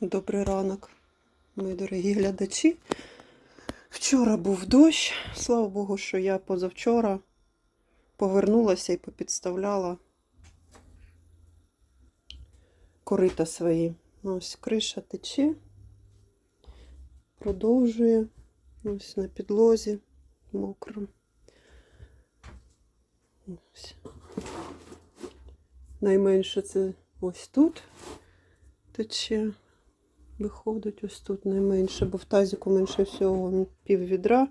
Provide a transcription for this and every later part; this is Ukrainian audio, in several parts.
Добрий ранок, мої дорогі глядачі. Вчора був дощ. Слава Богу, що я позавчора повернулася і попідставляла корита свої. Ось криша тече, продовжує. Ось на підлозі мокро. Ось. Найменше це ось тут тече. Виходить ось тут найменше, бо в тазіку менше всього пів відра.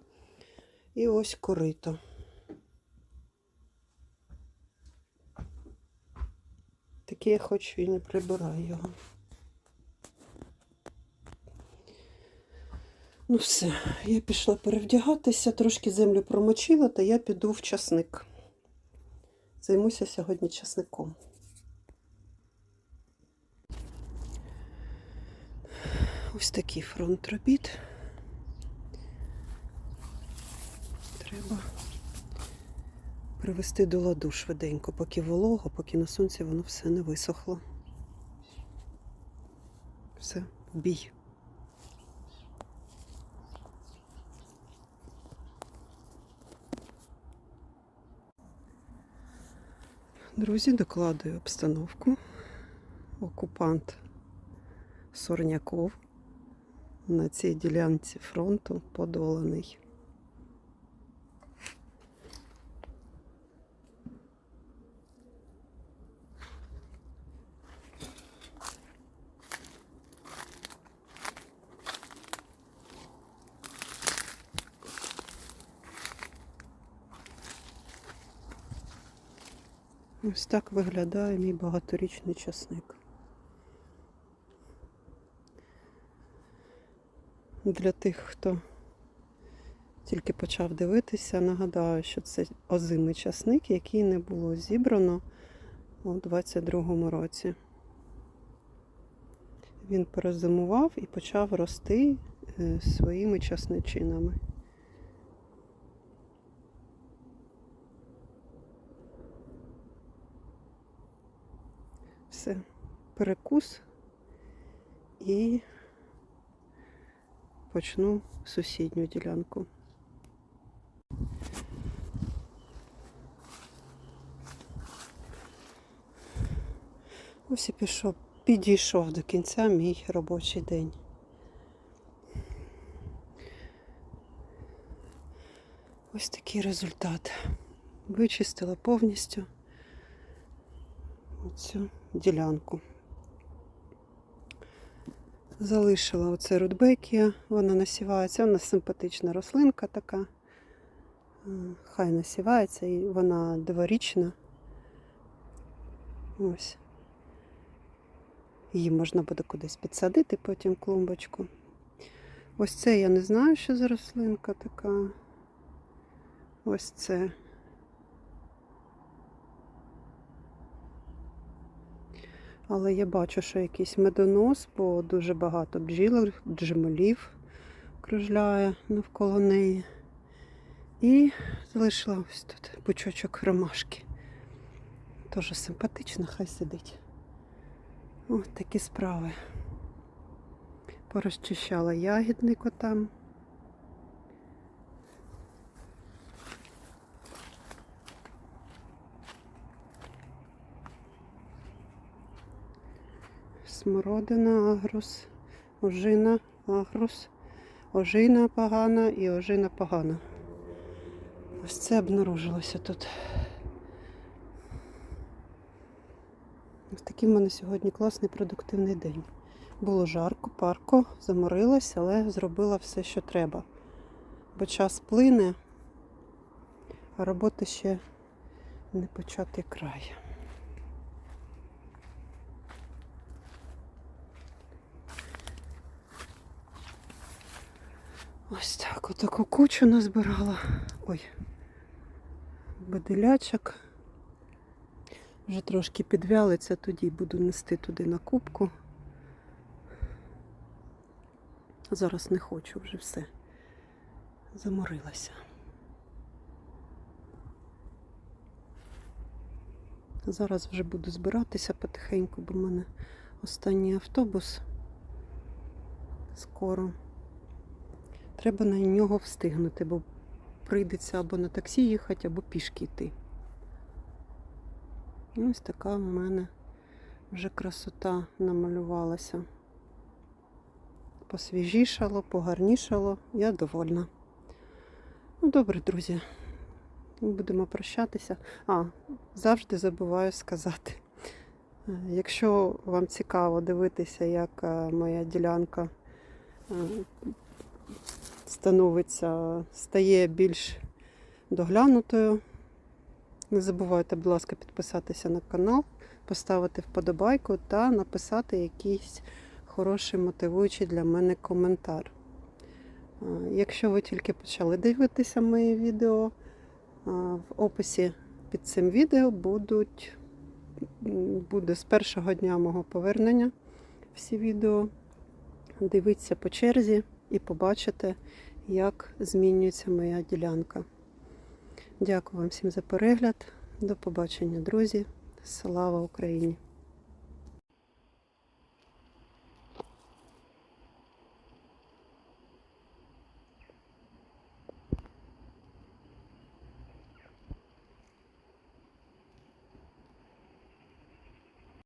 І ось корито. Таке я хочу і не прибираю його. Ну все, я пішла перевдягатися, трошки землю промочила, та я піду в часник. Займуся сьогодні часником. Ось такий фронт робіт. Треба привести до ладу швиденько, поки волого, поки на сонці воно все не висохло. Все, бій. Друзі, докладую обстановку. Окупант Сорняков на цій ділянці фронту подоланий. Ось так виглядає мій багаторічний часник. Для тих, хто тільки почав дивитися, нагадаю, що це озимий часник, який не було зібрано у 22-му році. Він перезимував і почав рости е, своїми часничинами. Все, перекус і почну сусідню ділянку. Ось і пішов, підійшов до кінця мій робочий день. Ось такий результат. Вичистила повністю цю ділянку. Залишила оце рудбекія, вона насівається, вона симпатична рослинка така. Хай насівається і вона дворічна. Ось. Її можна буде кудись підсадити, потім клумбочку. Ось це я не знаю, що за рослинка така. Ось це. Але я бачу, що якийсь медонос, бо дуже багато бджіл, джемолів кружляє навколо неї. І залишила ось тут пучочок ромашки. Дуже симпатично, хай сидить. Ось такі справи. Порозчищала ягідник отам. Смородина, агрус, ожина, агрус, ожина погана і ожина погана. Ось це обнаружилося тут. Ось такий в мене сьогодні класний продуктивний день. Було жарко, парко, заморилась, але зробила все, що треба. Бо час плине, а роботи ще не початий край. Ось так отаку кучу назбирала. Ой, баделячок. Вже трошки підвялиться, тоді буду нести туди на кубку. Зараз не хочу вже все. Заморилася. Зараз вже буду збиратися потихеньку, бо в мене останній автобус. скоро. Треба на нього встигнути, бо прийдеться або на таксі їхати, або пішки йти. Ось така в мене вже красота намалювалася. Посвіжішало, погарнішало. Я довольна. Ну, добре, друзі. Будемо прощатися. А, завжди забуваю сказати. Е, Якщо вам цікаво дивитися, як е, моя ділянка е, становиться, стає більш доглянутою, не забувайте, будь ласка, підписатися на канал, поставити вподобайку та написати якийсь хороший мотивуючий для мене коментар. Якщо ви тільки почали дивитися мої відео, в описі під цим відео будуть, буде з першого дня мого повернення всі відео. Дивіться по черзі і побачите, як змінюється моя ділянка. Дякую вам всім за перегляд. До побачення, друзі. Слава Україні!